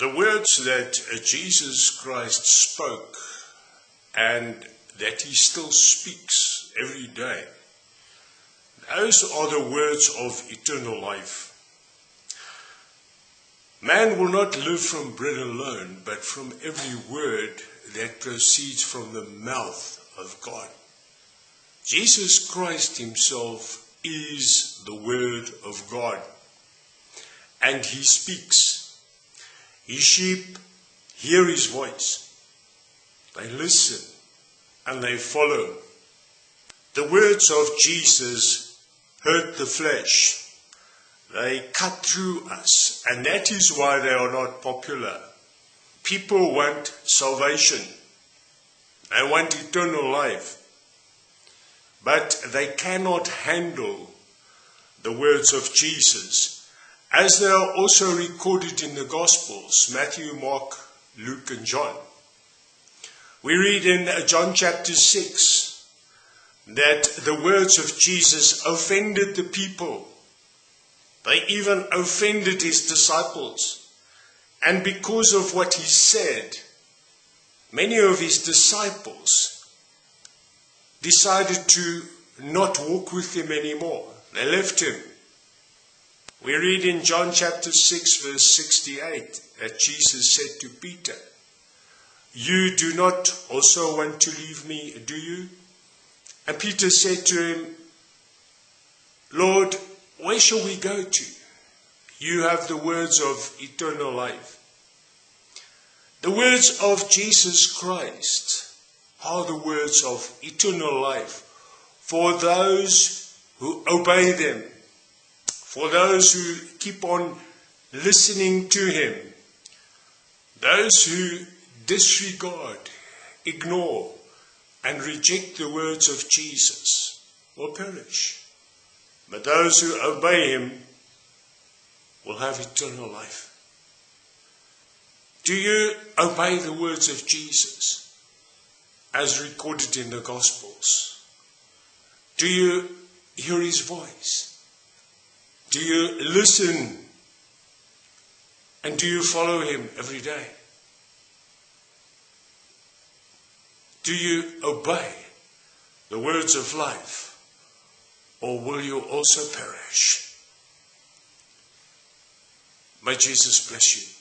The words that uh, Jesus Christ spoke and that he still speaks every day, those are the words of eternal life. Man will not live from bread alone, but from every word that proceeds from the mouth of God. Jesus Christ himself is the Word of God, and he speaks. His sheep hear his voice, they listen, and they follow. The words of Jesus hurt the flesh. They cut through us, and that is why they are not popular. People want salvation. They want eternal life. But they cannot handle the words of Jesus, as they are also recorded in the Gospels Matthew, Mark, Luke, and John. We read in John chapter 6 that the words of Jesus offended the people. They even offended his disciples. And because of what he said, many of his disciples decided to not walk with him anymore. They left him. We read in John chapter 6, verse 68, that Jesus said to Peter, You do not also want to leave me, do you? And Peter said to him, Lord, where shall we go to? You have the words of eternal life. The words of Jesus Christ are the words of eternal life for those who obey them, for those who keep on listening to Him, those who disregard, ignore, and reject the words of Jesus will perish. But those who obey Him will have eternal life. Do you obey the words of Jesus as recorded in the Gospels? Do you hear his voice? Do you listen? And do you follow him every day? Do you obey the words of life? Or will you also perish? May Jesus bless you.